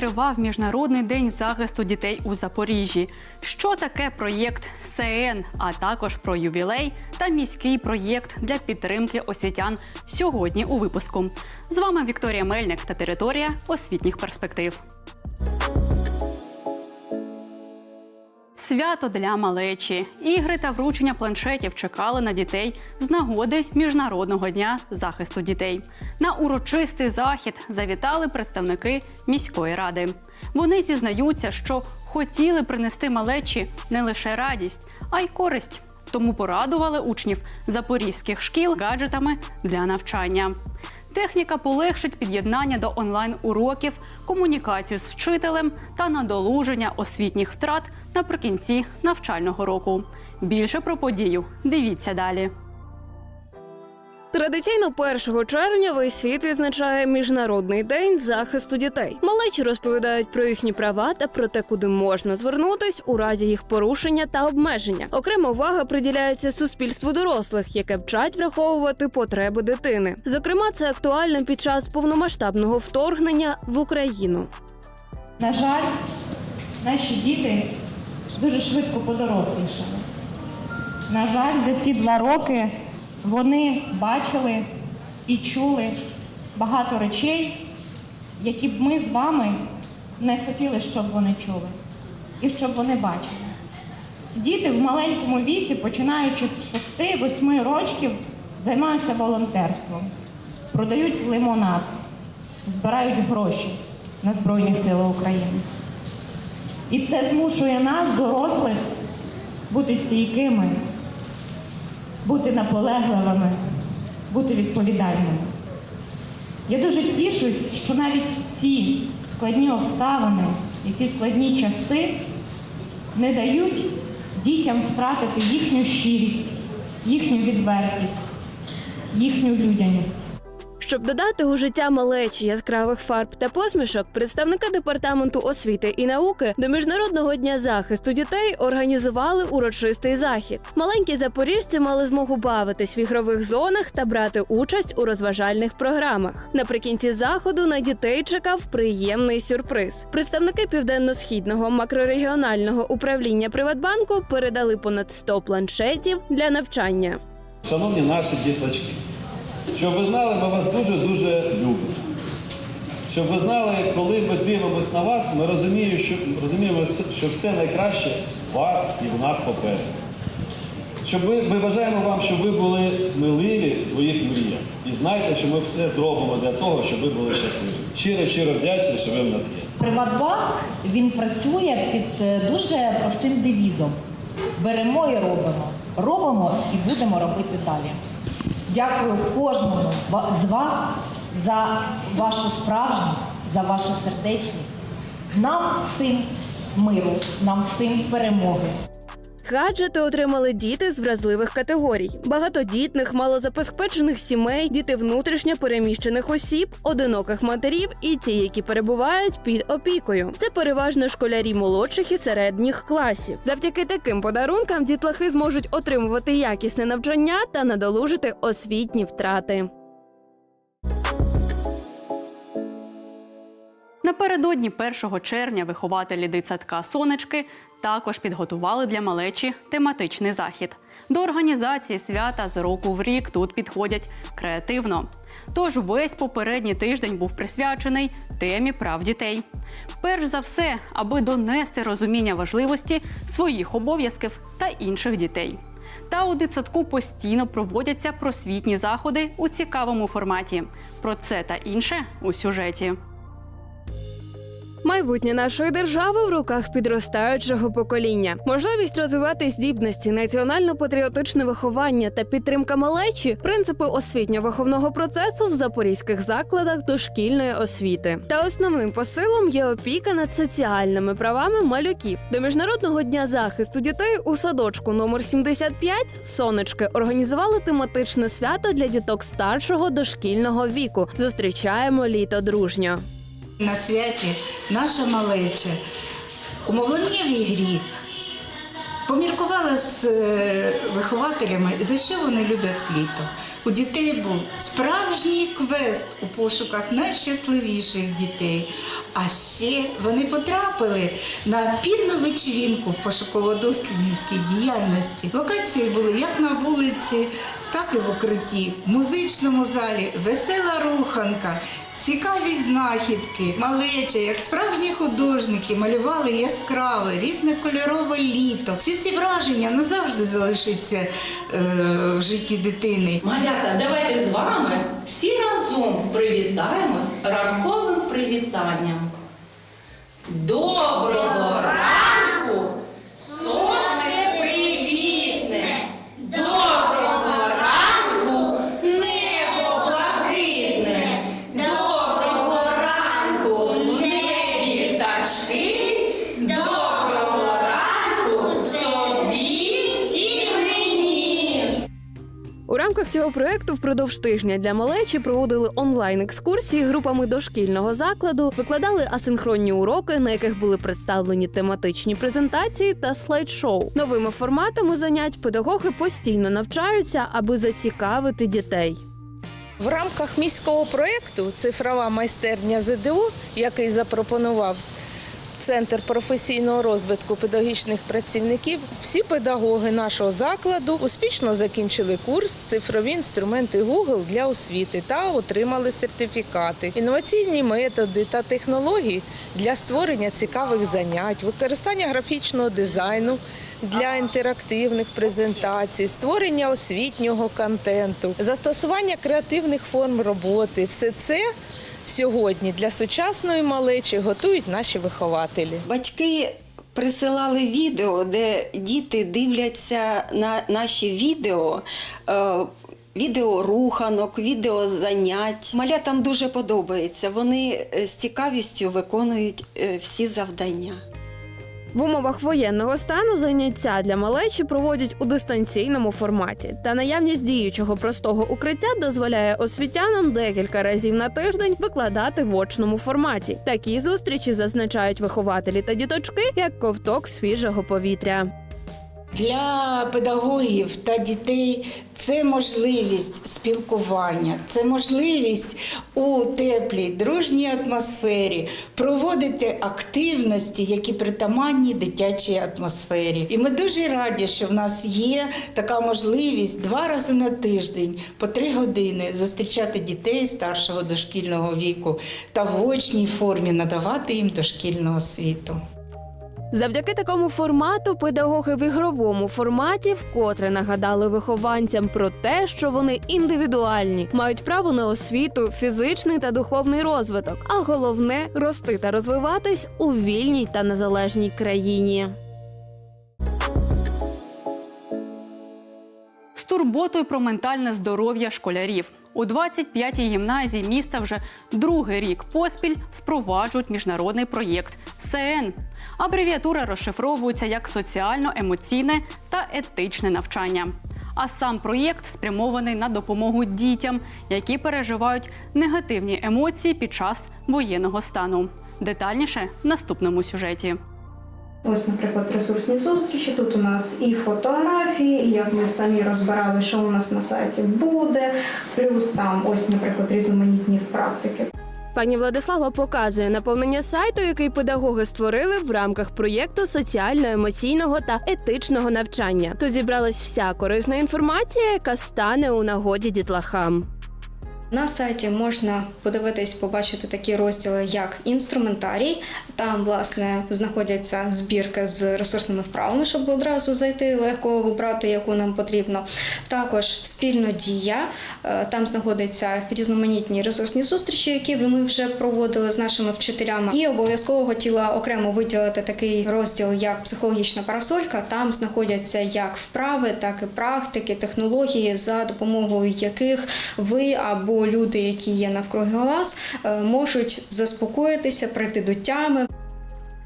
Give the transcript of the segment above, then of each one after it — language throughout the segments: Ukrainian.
Тривав міжнародний день захисту дітей у Запоріжжі? Що таке проєкт СН, а також про ювілей та міський проєкт для підтримки освітян сьогодні у випуску. З вами Вікторія Мельник та територія освітніх перспектив. Свято для малечі, ігри та вручення планшетів чекали на дітей з нагоди Міжнародного дня захисту дітей. На урочистий захід завітали представники міської ради. Вони зізнаються, що хотіли принести малечі не лише радість, а й користь. Тому порадували учнів запорізьких шкіл гаджетами для навчання. Техніка полегшить під'єднання до онлайн-уроків, комунікацію з вчителем та надолуження освітніх втрат наприкінці навчального року. Більше про подію дивіться далі. Традиційно 1 червня весь світ відзначає міжнародний день захисту дітей. Малечі розповідають про їхні права та про те, куди можна звернутись у разі їх порушення та обмеження. Окрема увага приділяється суспільству дорослих, яке вчать враховувати потреби дитини. Зокрема, це актуально під час повномасштабного вторгнення в Україну. На жаль, наші діти дуже швидко подорослішали. На жаль, за ці два роки вони бачили і чули багато речей, які б ми з вами не хотіли, щоб вони чули і щоб вони бачили. Діти в маленькому віці, починаючи з 6-8 років, займаються волонтерством, продають лимонад, збирають гроші на Збройні Сили України. І це змушує нас, дорослих, бути стійкими, бути наполегливими, бути відповідальними. Я дуже тішусь, що навіть ці складні обставини і ці складні часи не дають дітям втратити їхню щирість, їхню відвертість, їхню людяність. Щоб додати у життя малечі яскравих фарб та посмішок, представники департаменту освіти і науки до міжнародного дня захисту дітей організували урочистий захід. Маленькі запоріжці мали змогу бавитись в ігрових зонах та брати участь у розважальних програмах. Наприкінці заходу на дітей чекав приємний сюрприз. Представники південно-східного макрорегіонального управління Приватбанку передали понад 100 планшетів для навчання. Шановні наші діточки, щоб ви знали, ми вас дуже-дуже любимо. Щоб ви знали, коли ми дивимося на вас, ми розуміємо, що, розуміємо, що все найкраще у вас і в нас попереду. Щоб ви, ми бажаємо вам, щоб ви були сміливі в своїх мріях. І знайте, що ми все зробимо для того, щоб ви були щасливі. Щиро, щиро вдячні, що ви в нас є. Приватбанк він працює під е, дуже простим девізом: беремо і робимо, робимо і будемо робити далі. Дякую кожному з вас за вашу справжність, за вашу сердечність. Нам всім миру, нам всім перемоги. Гаджети отримали діти з вразливих категорій: багатодітних, малозабезпечених сімей, діти внутрішньо переміщених осіб, одиноких матерів і ті, які перебувають під опікою. Це переважно школярі молодших і середніх класів. Завдяки таким подарункам дітлахи зможуть отримувати якісне навчання та надолужити освітні втрати. Напередодні 1 червня вихователі дитсадка сонечки також підготували для малечі тематичний захід. До організації свята з року в рік тут підходять креативно. Тож весь попередній тиждень був присвячений темі прав дітей. Перш за все, аби донести розуміння важливості своїх обов'язків та інших дітей. Та у дитсадку постійно проводяться просвітні заходи у цікавому форматі. Про це та інше у сюжеті. Майбутнє нашої держави в руках підростаючого покоління. Можливість розвивати здібності, національно-патріотичне виховання та підтримка малечі принципи освітньо-виховного процесу в запорізьких закладах дошкільної освіти. Та основним посилом є опіка над соціальними правами малюків. До міжнародного дня захисту дітей у садочку номер 75 сонечки організували тематичне свято для діток старшого дошкільного віку. Зустрічаємо літо дружньо. На святі наша малеча умовлення в ігрі Поміркувала з е, вихователями, за що вони люблять літо. У дітей був справжній квест у пошуках найщасливіших дітей. А ще вони потрапили на пінну вечірінку в пошуково-дослідницькій діяльності. Локації були як на вулиці, так і в укритті, в музичному залі, весела руханка, цікаві знахідки, малеча, як справжні художники, малювали яскраве, різнокольорове літо. Всі ці враження назавжди залишаться е, в житті дитини. Малята, давайте з вами всі разом привітаємось ранковим привітанням. Доброго проекту впродовж тижня для малечі проводили онлайн-екскурсії групами дошкільного закладу, викладали асинхронні уроки, на яких були представлені тематичні презентації та слайд-шоу. Новими форматами занять педагоги постійно навчаються, аби зацікавити дітей. В рамках міського проєкту Цифрова майстерня ЗДО, який запропонував Центр професійного розвитку педагогічних працівників, всі педагоги нашого закладу успішно закінчили курс цифрові інструменти Google для освіти та отримали сертифікати. Інноваційні методи та технології для створення цікавих занять, використання графічного дизайну для інтерактивних презентацій, створення освітнього контенту, застосування креативних форм роботи все це сьогодні для сучасної малечі готують наші вихователі. Батьки присилали відео, де діти дивляться на наші відео. е, Відео руханок, відео занять. Малятам дуже подобається. Вони е, з цікавістю виконують е, всі завдання. В умовах воєнного стану заняття для малечі проводять у дистанційному форматі. Та наявність діючого простого укриття дозволяє освітянам декілька разів на тиждень викладати в очному форматі. Такі зустрічі зазначають вихователі та діточки як ковток свіжого повітря. Для педагогів та дітей це можливість спілкування, це можливість у теплій дружній атмосфері проводити активності, які притаманні дитячій атмосфері. І ми дуже раді, що в нас є така можливість два рази на тиждень по три години зустрічати дітей старшого дошкільного віку та в очній формі надавати їм дошкільну освіту. Завдяки такому формату педагоги в ігровому форматі вкотре нагадали вихованцям про те, що вони індивідуальні, мають право на освіту, фізичний та духовний розвиток, а головне рости та розвиватись у вільній та незалежній країні. з турботою про ментальне здоров'я школярів. У 25-й гімназії міста вже другий рік поспіль впроваджують міжнародний проєкт СЕН. Абревіатура розшифровується як соціально-емоційне та етичне навчання. А сам проєкт спрямований на допомогу дітям, які переживають негативні емоції під час воєнного стану. Детальніше в наступному сюжеті. Ось, наприклад, ресурсні зустрічі. Тут у нас і фотографії, і як ми самі розбирали, що у нас на сайті буде, плюс там ось, наприклад, різноманітні практики. Пані Владислава показує наповнення сайту, який педагоги створили в рамках проєкту соціально-емоційного та етичного навчання. Тут зібралась вся корисна інформація, яка стане у нагоді дітлахам. На сайті можна подивитись, побачити такі розділи, як інструментарій. Там, власне, знаходяться збірки з ресурсними вправами, щоб одразу зайти, легко обрати, яку нам потрібно. Також спільно дія. Е, Там знаходяться різноманітні ресурсні зустрічі, які ми вже проводили з нашими вчителями. І обов'язково хотіла окремо виділити такий розділ, як психологічна парасолька. Там знаходяться як вправи, так і практики, технології, за допомогою яких ви або люди, які є навкруги вас, е, можуть заспокоїтися, прийти до тями.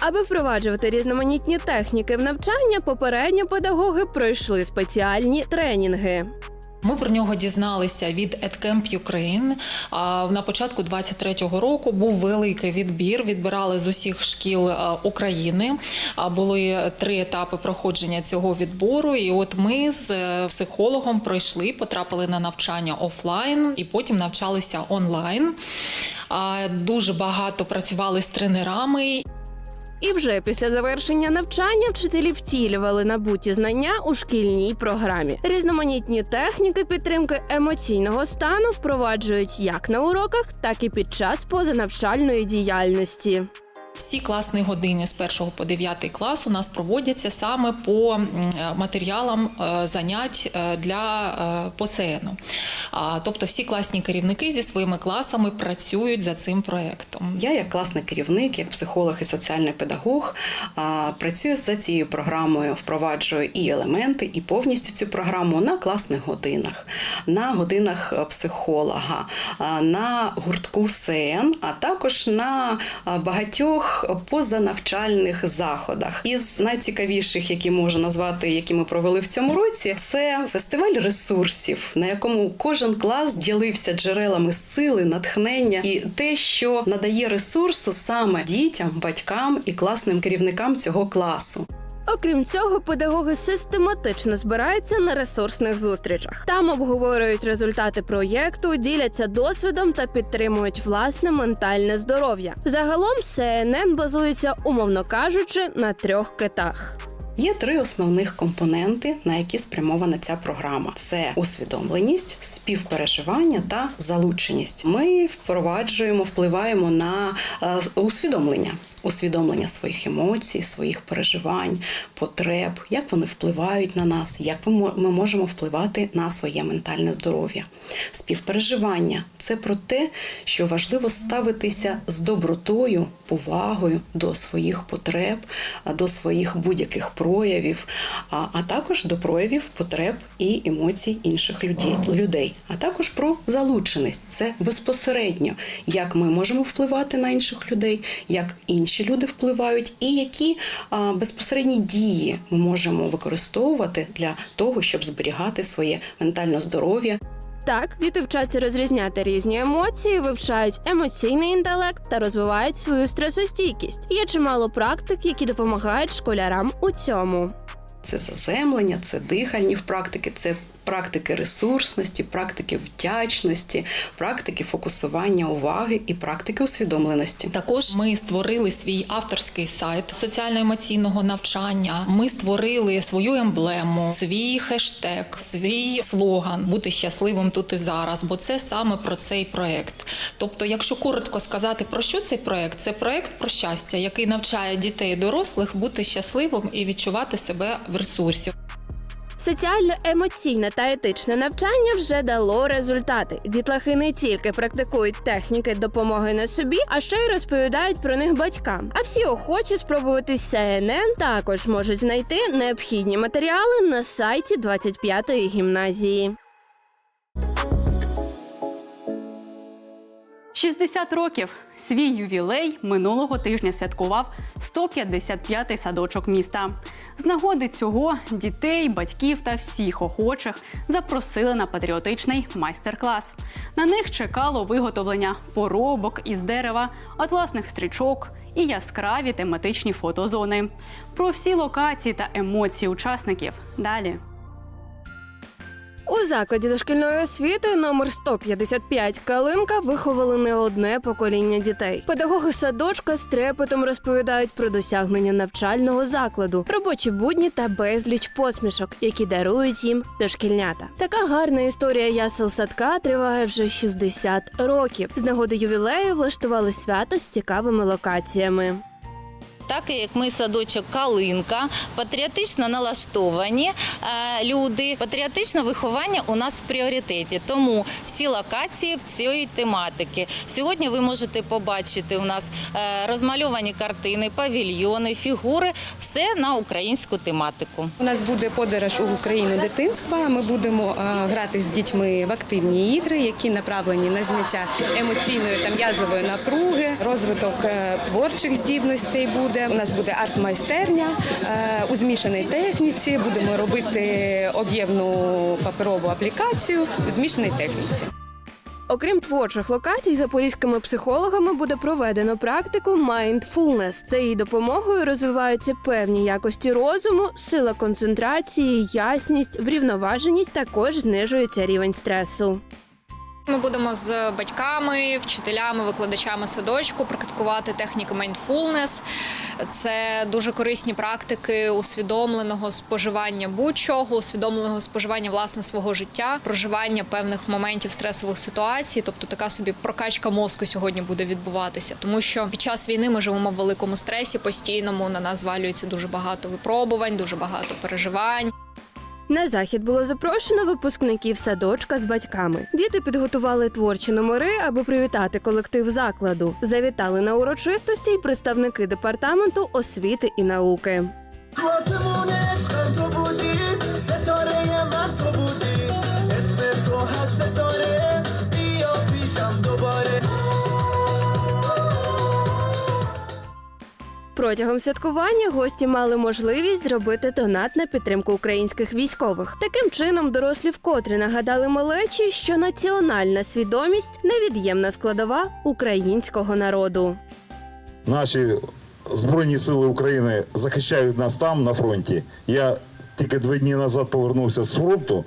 Аби впроваджувати різноманітні техніки в навчання, попередньо педагоги пройшли спеціальні тренінги. Ми про нього дізналися від EdCamp Ukraine. На початку 23-го року був великий відбір. Відбирали з усіх шкіл України. А, Були три етапи проходження цього відбору. І от ми з е, психологом пройшли, потрапили на навчання офлайн і потім навчалися онлайн. Дуже багато працювали з тренерами. І вже після завершення навчання вчителі втілювали набуті знання у шкільній програмі. Різноманітні техніки підтримки емоційного стану впроваджують як на уроках, так і під час позанавчальної діяльності. Всі класні години з 1 по 9 клас у нас проводяться саме по матеріалам е, занять е, для е, ПОСЕНу. Тобто всі класні керівники зі своїми класами працюють за цим проектом. Я, як класний керівник, як психолог і соціальний педагог, працюю за цією програмою, впроваджую і елементи, і повністю цю програму на класних годинах, на годинах е, психолога, на гуртку СЕН, а також на а, багатьох позанавчальних заходах. Із найцікавіших, які можу назвати, які ми провели в цьому році, це фестиваль ресурсів, на якому кожен клас ділився джерелами сили, натхнення і те, що надає ресурсу саме дітям, батькам і класним керівникам цього класу. Окрім цього, педагоги систематично збираються на ресурсних зустрічах. Там обговорюють результати проєкту, діляться досвідом та підтримують власне ментальне здоров'я. Загалом СНН базується, умовно кажучи, на трьох китах. Є три основних компоненти, на які спрямована ця програма: це усвідомленість, співпереживання та залученість. Ми впроваджуємо, впливаємо на е, усвідомлення. Усвідомлення своїх емоцій, своїх переживань, потреб, як вони впливають на нас, як ми можемо впливати на своє ментальне здоров'я. Співпереживання це про те, що важливо ставитися з добротою, повагою до своїх потреб, до своїх будь-яких проявів, а, також до проявів потреб і емоцій інших людей. А також про залученість це безпосередньо, як ми можемо впливати на інших людей, як інші люди впливають, і які безпосередні дії ми можемо використовувати для того, щоб зберігати своє ментальне здоров'я Так, діти вчаться розрізняти різні емоції, вивчають емоційний інтелект та розвивають свою стресостійкість. Є чимало практик, які допомагають школярам у цьому. Це заземлення, це дихальні практики, це практики ресурсності, практики вдячності, практики фокусування уваги і практики усвідомленості. Також ми створили свій авторський сайт соціально-емоційного навчання. Ми створили свою емблему, свій хештег, свій слоган бути щасливим тут і зараз. Бо це саме про цей проект. Тобто, якщо коротко сказати про що цей проект, це проект про щастя, який навчає дітей і дорослих бути щасливим і відчувати себе в ресурсі. Соціально-емоційне та етичне навчання вже дало результати. Дітлахи не тільки практикують техніки допомоги на собі, а ще й розповідають про них батькам. А всі охочі спробувати СНН також можуть знайти необхідні матеріали на сайті 25-ї гімназії. 60 років свій ювілей минулого тижня святкував 155-й садочок міста. З нагоди цього дітей, батьків та всіх охочих запросили на патріотичний майстер-клас. На них чекало виготовлення поробок із дерева, атласних стрічок і яскраві тематичні фотозони. Про всі локації та емоції учасників далі. У закладі дошкільної освіти номер 155 Калинка виховали не одне покоління дітей. Педагоги садочка з трепетом розповідають про досягнення навчального закладу, робочі будні та безліч посмішок, які дарують їм дошкільнята. Така гарна історія ясел садка триває вже 60 років. З нагоди ювілею влаштували свято з цікавими локаціями. Так як ми садочок Калинка, патріотично налаштовані е, люди, патріотичне виховання у нас в пріоритеті. Тому всі локації в цій тематики. Сьогодні ви можете побачити у нас е, розмальовані картини, павільйони, фігури, все на українську тематику. У нас буде подорож у Україну дитинства. Ми будемо е, грати з дітьми в активні ігри, які направлені на зняття емоційної та м'язової напруги, розвиток творчих здібностей буде. Буде. У нас буде арт-майстерня е, у змішаній техніці. Будемо робити об'ємну паперову аплікацію у змішаній техніці. Окрім творчих локацій, запорізькими психологами буде проведено практику Mindfulness. За її допомогою розвиваються певні якості розуму, сила концентрації, ясність, врівноваженість. Також знижується рівень стресу. Ми будемо з батьками, вчителями, викладачами садочку практикувати техніки mindfulness. Це дуже корисні практики усвідомленого споживання будь-чого, усвідомленого споживання власне свого життя, проживання певних моментів стресових ситуацій. Тобто така собі прокачка мозку сьогодні буде відбуватися, тому що під час війни ми живемо в великому стресі постійному. На нас звалюється дуже багато випробувань, дуже багато переживань. На захід було запрошено випускників садочка з батьками. Діти підготували творчі номери, аби привітати колектив закладу. Завітали на урочистості й представники департаменту освіти і науки. Протягом святкування гості мали можливість зробити донат на підтримку українських військових. Таким чином, дорослі вкотре нагадали малечі, що національна свідомість невід'ємна складова українського народу. Наші Збройні сили України захищають нас там на фронті. Я тільки два дні назад повернувся з фронту.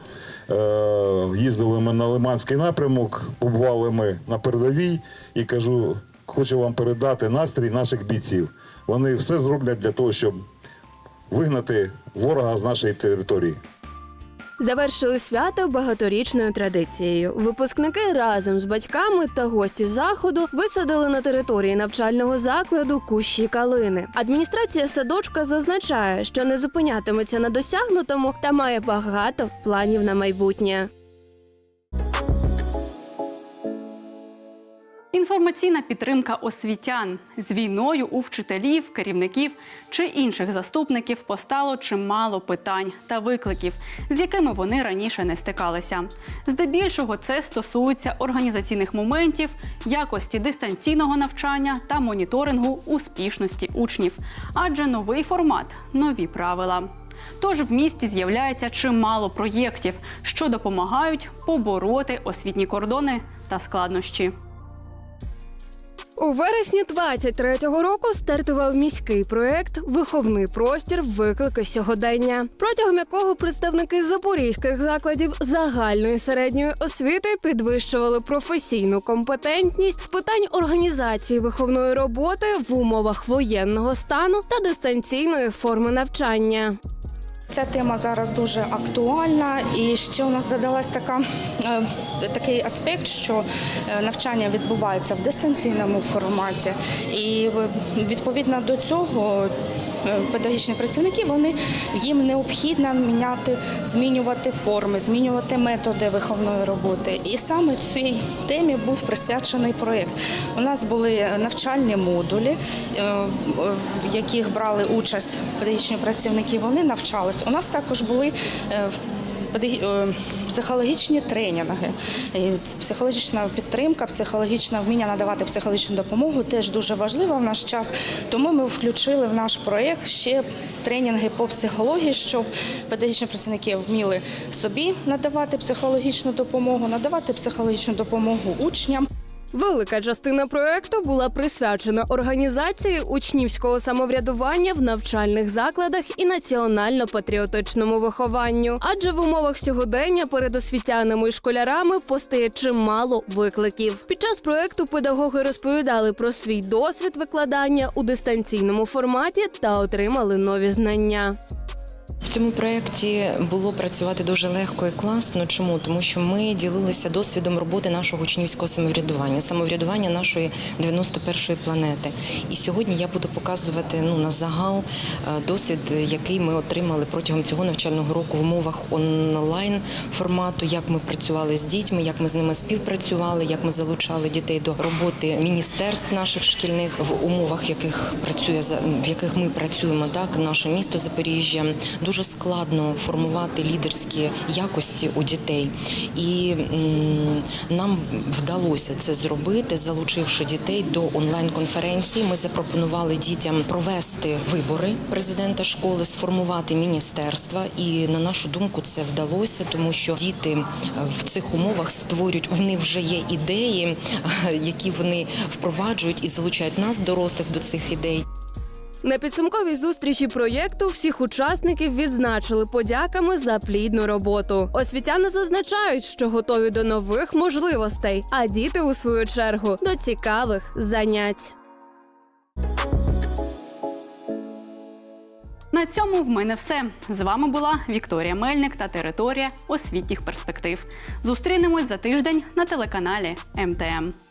Е, Їздили ми на Лиманський напрямок, побували ми на передовій і кажу, хочу вам передати настрій наших бійців. Вони все зроблять для того, щоб вигнати ворога з нашої території. Завершили свято багаторічною традицією. Випускники разом з батьками та гості заходу висадили на території навчального закладу кущі калини. Адміністрація садочка зазначає, що не зупинятиметься на досягнутому та має багато планів на майбутнє. Інформаційна підтримка освітян з війною у вчителів, керівників чи інших заступників постало чимало питань та викликів, з якими вони раніше не стикалися. Здебільшого це стосується організаційних моментів, якості дистанційного навчання та моніторингу успішності учнів, адже новий формат нові правила. Тож в місті з'являється чимало проєктів, що допомагають побороти освітні кордони та складнощі. У вересні 23-го року стартував міський проект Виховний простір виклики сьогодення, протягом якого представники запорізьких закладів загальної середньої освіти підвищували професійну компетентність з питань організації виховної роботи в умовах воєнного стану та дистанційної форми навчання. Ця тема зараз дуже актуальна, і ще у нас додалась така е, такий аспект, що е, навчання відбувається в дистанційному форматі, і е, відповідно до цього. Е, працівників, працівники вони їм необхідно міняти, змінювати форми, змінювати методи виховної роботи. І саме цій темі був присвячений проєкт. У нас були навчальні модулі, е, в яких брали участь педагогічні працівники. Вони навчались. У нас також були е, психологічні тренінги, психологічна підтримка, психологічне вміння надавати психологічну допомогу теж дуже важливо в наш час. Тому ми включили в наш проєкт ще тренінги по психології, щоб педагогічні працівники вміли собі надавати психологічну допомогу, надавати психологічну допомогу учням. Велика частина проекту була присвячена організації учнівського самоврядування в навчальних закладах і національно-патріотичному вихованню. Адже в умовах сьогодення перед освітянами і школярами постає чимало викликів. Під час проекту педагоги розповідали про свій досвід викладання у дистанційному форматі та отримали нові знання. В цьому проєкті було працювати дуже легко і класно. Чому? Тому що ми ділилися досвідом роботи нашого учнівського самоврядування, самоврядування нашої 91-ї планети. І сьогодні я буду показувати ну на загал е, досвід, який ми отримали протягом цього навчального року в умовах онлайн формату, як ми працювали з дітьми, як ми з ними співпрацювали, як ми залучали дітей до роботи міністерств наших шкільних в умовах, яких працює в яких ми працюємо, так наше місто Запоріжжя. Дуже дуже складно формувати лідерські якості у дітей. І нам вдалося це зробити, залучивши дітей до онлайн-конференції. Ми запропонували дітям провести вибори президента школи, сформувати міністерства. І на нашу думку, це вдалося, тому що діти е, в цих умовах створюють в них вже є ідеї, е, які вони впроваджують і залучають нас, дорослих, до цих ідей. На підсумковій зустрічі проєкту всіх учасників відзначили подяками за плідну роботу. Освітяни зазначають, що готові до нових можливостей, а діти, у свою чергу, до цікавих занять. На цьому в мене все. З вами була Вікторія Мельник та територія освітніх перспектив. Зустрінемось за тиждень на телеканалі МТМ.